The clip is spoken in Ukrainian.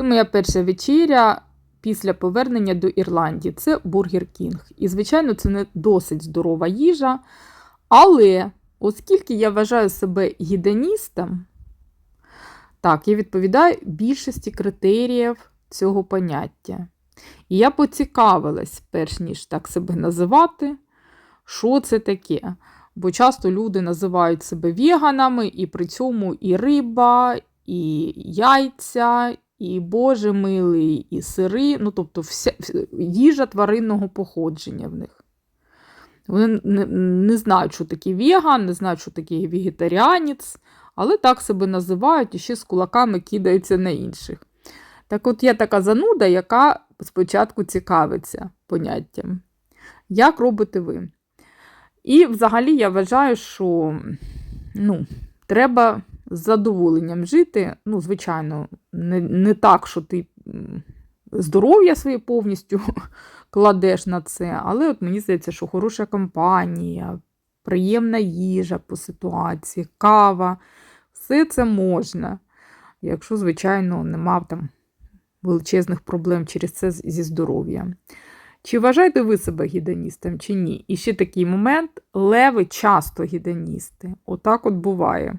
Це моя перша вечеря після повернення до Ірландії. Це Бургер Кінг. І, звичайно, це не досить здорова їжа. Але, оскільки я вважаю себе гідоністом, так, я відповідаю більшості критеріїв цього поняття. І я поцікавилась, перш ніж так себе називати, що це таке. Бо часто люди називають себе веганами, і при цьому і риба, і яйця, і боже милий, і сири, ну тобто вся, їжа тваринного походження в них. Вони не, не знають, що таке веган, не знають, що таке вегетаріанець, але так себе називають і ще з кулаками кидаються на інших. Так от є така зануда, яка спочатку цікавиться поняттям. Як робите ви? І взагалі я вважаю, що ну, треба з задоволенням жити. Ну, звичайно, не, не так, що ти здоров'я своє повністю кладеш на це, але от мені здається, що хороша компанія, приємна їжа по ситуації, кава, все це можна, якщо, звичайно, нема там величезних проблем через це зі здоров'ям. Чи вважаєте ви себе гідоністом, чи ні? І ще такий момент: леви часто гідоністи. Отак от буває.